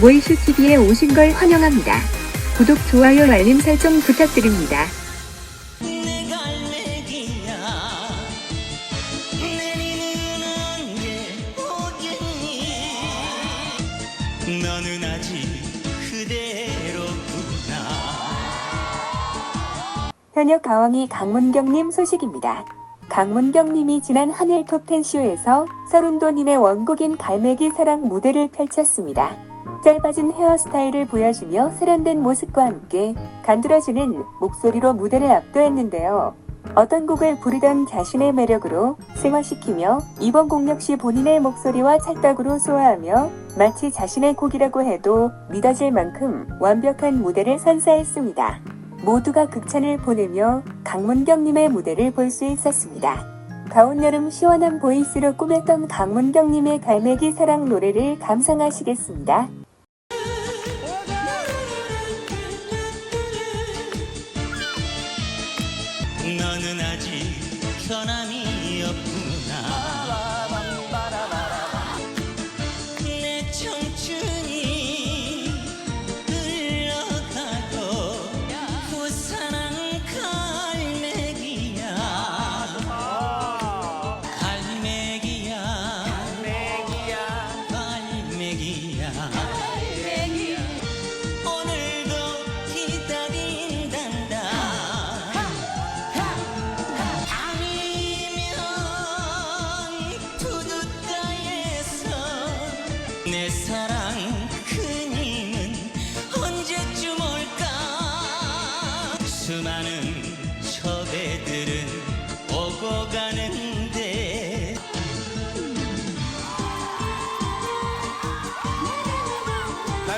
모이슈 TV에 오신 걸 환영합니다. 구독, 좋아요, 알림 설정 부탁드립니다. 너는 아직 그대로구나 현역 가왕이 강문경님 소식입니다. 강문경님이 지난 한일 톱텐쇼에서 서른도님의 원곡인 갈매기 사랑 무대를 펼쳤습니다. 짧아진 헤어스타일을 보여주며 세련된 모습과 함께 간드러지는 목소리로 무대를 압도했는데요. 어떤 곡을 부르던 자신의 매력으로 승화시키며 이번 곡 역시 본인의 목소리와 찰떡으로 소화하며 마치 자신의 곡이라고 해도 믿어질 만큼 완벽한 무대를 선사했습니다. 모두가 극찬을 보내며 강문경님의 무대를 볼 수 있었습니다. 가온 여름 시원한 보이스로 꾸몄던 강문경님의 갈매기 사랑 노래를 감상하시겠습니다. 너는 아직 변함이 없구나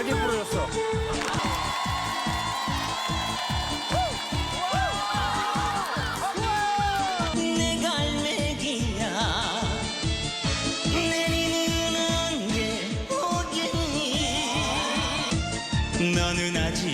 날개 부러졌어. 내 갈매기야 내리는 언제 오겠니 너는 아직